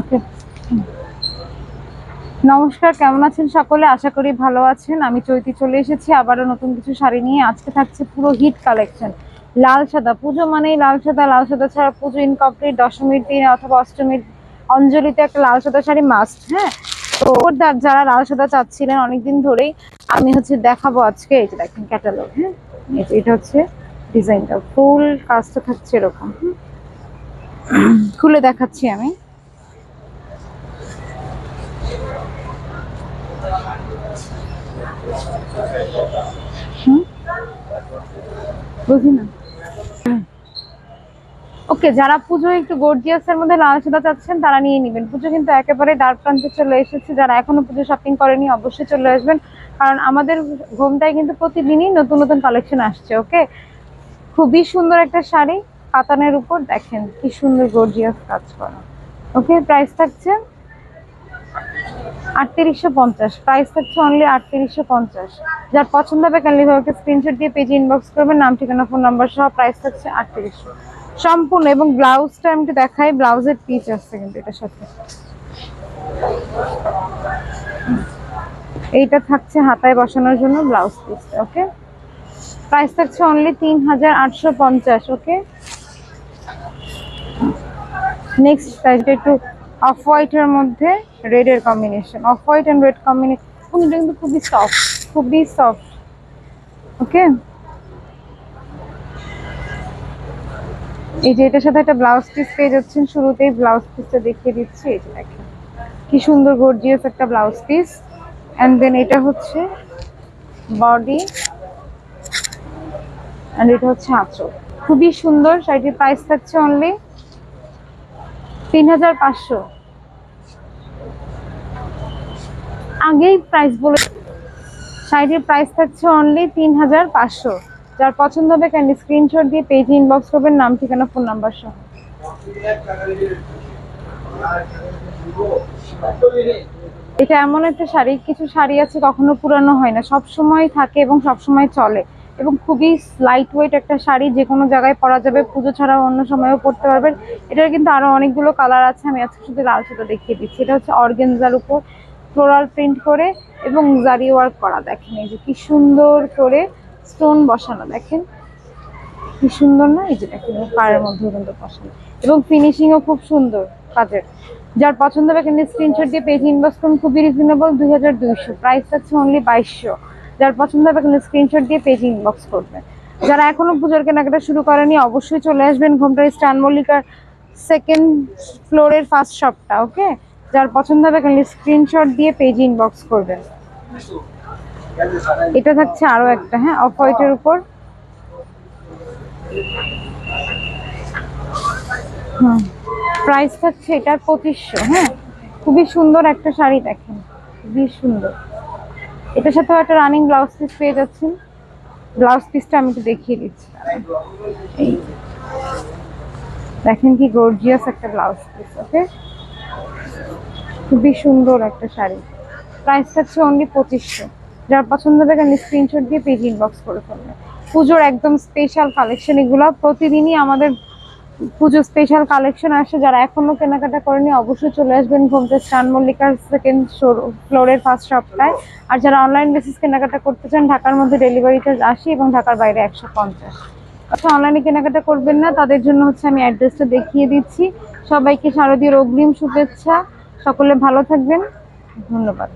ওকে নমস্কার, কেমন আছেন সকলে? আশা করি ভালো আছেন। আমি চৈতি চলে এসেছি, আবারও নতুন কিছু শাড়ি নিয়ে। আজকে থাকছে পুরো হিট কালেকশন লাল সাদা। পুজো মানেই লাল সাদা। লাল সাদা ছাড়া পুজো ইনকমপ্লিট দশমীর দিন অথবা অষ্টমীর অঞ্জলিতে একটা লাল সাদা শাড়ি মাস্ট হ্যাঁ? তো যারা লাল সাদা চাচ্ছিলেন অনেকদিন ধরেই, আমি হচ্ছে দেখাবো আজকে। এই যে দেখেন ক্যাটালগ হ্যাঁ? এটা হচ্ছে ডিজাইনটা ফুল কাজটা থাকছে এরকম। খুলে দেখাচ্ছি আমি। বুঝি না। ওকে, যারা পুজো একটু গর্জিয়াসের মধ্যে লাল সাদা চাচ্ছেন, তারা নিয়ে নেবেন। পুজো কিন্তু একেবারে ডার্ক প্রান্তে চলে এসেছে। যারা এখনও পুজো শপিং করেনি, অবশ্যই চলে আসবেন। কারণ আমাদের ঘুমটায় কিন্তু প্রতিদিনই নতুন নতুন কালেকশন আসছে, ওকে? খুবই সুন্দর একটা শাড়ি। কাতানের উপর দেখেন, কি সুন্দর গর্জিয়াস কাজ করা। ওকে প্রাইস থাকছে আটত্রিশশো পঞ্চাশ। প্রাইস থাকছে অনলি আটত্রিশশো পঞ্চাশ। যার পছন্দ হবে কালি ভাইকে স্ক্রিনশট দিয়ে পেজে ইনবক্স করবেন, নাম, ঠিকানা ফোন নাম্বার সহ প্রাইস থাকছে আটত্রিশশো। সম্পূর্ণ এবং ব্লাউজটা আমি দেখাই ব্লাউজের পিচ আসছে কিন্তু এটার সাথে। এইটা থাকছে হাতায় বসানোর জন্য ব্লাউজ পিসটা ওকে প্রাইস থাকছে অনলি তিন হাজার আটশো পঞ্চাশ ওকে নেক্সট একটু অফ হোয়াইটের মধ্যে রেড এর combination of white and red combination এটা কিন্তু খুবই সফট খুবই সফট ওকে এই যে এটার সাথে একটা ব্লাউজ পিস পেয়ে যাচ্ছেন, শুরুতেই ব্লাউজ পিসটা দেখিয়ে দিচ্ছি, এই যে দেখেন, কি সুন্দর গর্জিয়াস একটা ব্লাউজ পিস এন্ড দেন এটা হচ্ছে বডি এন্ড এটা হচ্ছে আঁচল। খুবই সুন্দর, শাড়িটির প্রাইস থাকছে অনলি তিন হাজার পাঁচশো। আগেই প্রাইস বলে শাড়িটির প্রাইস থাকছে অনলি তিন হাজার পাঁচশো। যার পছন্দ হবে ক্যান্ডি স্ক্রিনশট দিয়ে পেজে ইনবক্স করবেন, নাম, ঠিকানা ফোন নাম্বার সহ। এটা এমন একটা শাড়ি, কিছু শাড়ি আছে কখনো পুরানো হয় না সব সময় থাকে এবং সব সময় চলে। এবং খুবই লাইট ওয়েট একটা শাড়ি যে কোনো জায়গায় পরা যাবে, পুজো ছাড়াও অন্য সময়ও পরতে পারবেন। এটার কিন্তু আরও অনেকগুলো কালার আছে, আমি আজকে শুধু লাল সাদা দেখিয়ে দিচ্ছি। এটা হচ্ছে অর্গেনজার উপর ফ্লোরাল প্রিন্ট করে এবং জারি ওয়ার্ক করা, দেখেন এই যে কি সুন্দর করে স্টোন বসানো, দেখেন। কি সুন্দর না? এই যে দেখেন পায়ের মধ্যে কিন্তু বসানো। এবং ফিনিশিংও খুব সুন্দর কাজের। যার পছন্দ হবে কিন্তু স্ক্রিনশট দিয়ে পেজ ইনবক্স করুন, খুবই রিজনেবল দুই হাজার দুইশো। প্রাইস থাকছে অনলি বাইশশো। যার পছন্দ হবে কিন্তু স্ক্রিনশট দিয়ে পেজ ইনবক্স করবেন। যারা এখনও পুজোর কেনাকাটা শুরু করেনি, অবশ্যই চলে আসবেন ঘুমটার স্টান মল্লিকার সেকেন্ড ফ্লোরের ফার্স্ট শপটা ওকে যার পছন্দ হবে কিন্তু স্ক্রিনশট দিয়ে পেজ ইনবক্স করবেন। এটা থাকছে আরও একটা হ্যাঁ? অফ হোয়াইটের উপর। হুম। প্রাইস থাকছে এটার পঁচিশশো হ্যাঁ? খুবই সুন্দর একটা শাড়ি দেখেন, খুবই সুন্দর। এটার সাথেও একটা রানিং ব্লাউজ পিস পেয়ে যাচ্ছেন। ব্লাউজ পিসটা আমি একটু দেখিয়ে দিচ্ছি। এই। দেখেন কি গর্জিয়াস একটা ব্লাউজ পিস ওকে খুবই সুন্দর একটা শাড়ি। প্রাইস থাকছে অনলি পঁচিশশো। যার পছন্দ হবে কেন স্ক্রিনশট দিয়ে পেজ ইনবক্স করে ফেলবে পুজোর একদম স্পেশাল কালেকশন এগুলো প্রতিদিনই আমাদের পুজো স্পেশাল কালেকশন আসে, যারা এখনও কেনাকাটা করেনি, অবশ্যই চলে আসবেন ঘুমতে স্টান মল্লিকার সেকেন্ড ফ্লোরের ফার্স্ট শপটায় আর যারা অনলাইন বেসিস কেনাকাটা করতে চান, ঢাকার মধ্যে ডেলিভারি চার্জ এবং ঢাকার বাইরে একশো পঞ্চাশ। আচ্ছা অনলাইনে কেনাকাটা করবেন না, তাদের জন্য হচ্ছে আমি অ্যাড্রেসটা দেখিয়ে দিচ্ছি। সবাইকে শারদীয় অগ্রিম শুভেচ্ছা, সকলে ভালো থাকবেন, ধন্যবাদ।